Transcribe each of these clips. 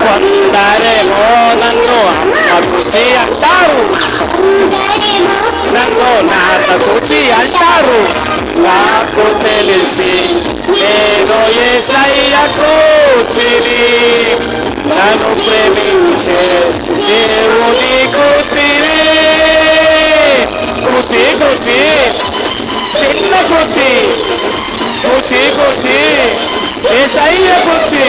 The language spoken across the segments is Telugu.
కొందరేమో నన్ను అమ్మకుచి అంటారు నన్ను అమ్మ అంటారు నాకు తెలిసి నేను ఏ సయ్యకు తిరిగి నన్ను ప్రేమించే దేవుని ఏసయ్య కూచి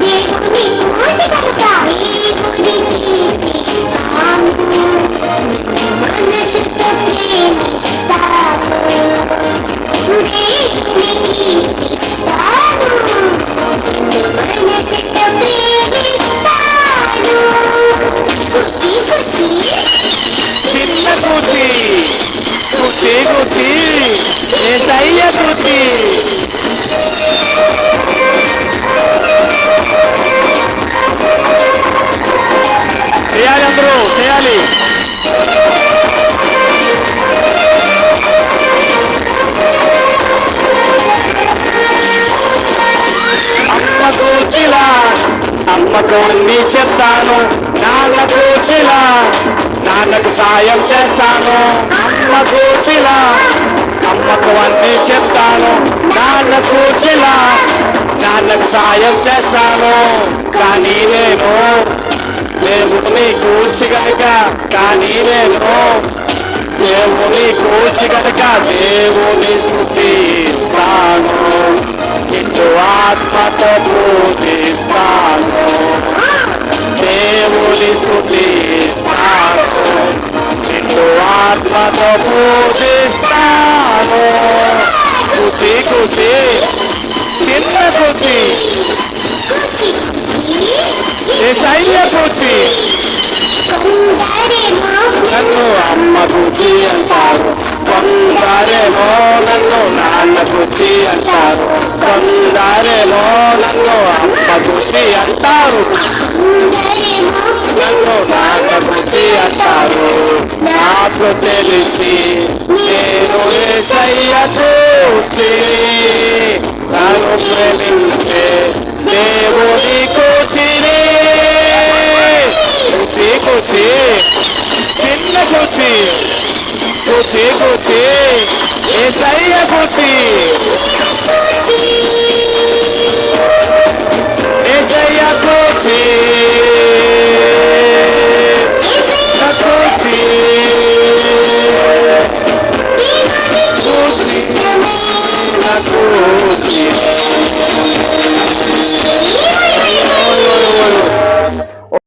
నేను దేవుని పూజ కనుక దేవుని కీర్తిస్తాను చేయాలి. అమ్మ కూచిలా అమ్మకు అన్నీ చెప్తాను. నాన్న కూచిలా నాన్నకు సాయం చేస్తాను. అమ్మ కూచిలా అమ్మకు అన్ని చెప్తాను. నాన్న కూచిలా నాన్నకు సాయం చేస్తాను. కానీ నేను దేవుని కూర్చి కనుక కానీ నేను దేవుని కూర్చి కనుక దేవుని స్థుతిస్తాను ఇటు ఆత్మతో పూజిస్తాను దేవుని స్థుతిస్తాను నిన్ను ఆత్మతో పూజిస్తాను కుసి కుసి చిన్న కుసి. ఏసయ్య కుసి నన్ను అమ్మ బుద్ధి అంటారు. కొందరేమో నన్ను నాన్న బుద్ధి అంటారు. కొందరేమో నన్ను అమ్మ బుద్ధి అంటారు. నన్ను నాన్న బుద్ధి అంటారు. నాకు తెలిసి నేను ఏసయ్యకు నన్ను ప్రేమించే దేవుని గుర్తి గుర్తి ఏసయ్య గుర్తి ఏసయ్య గుర్తి గుర్తి గుర్తి గుర్తి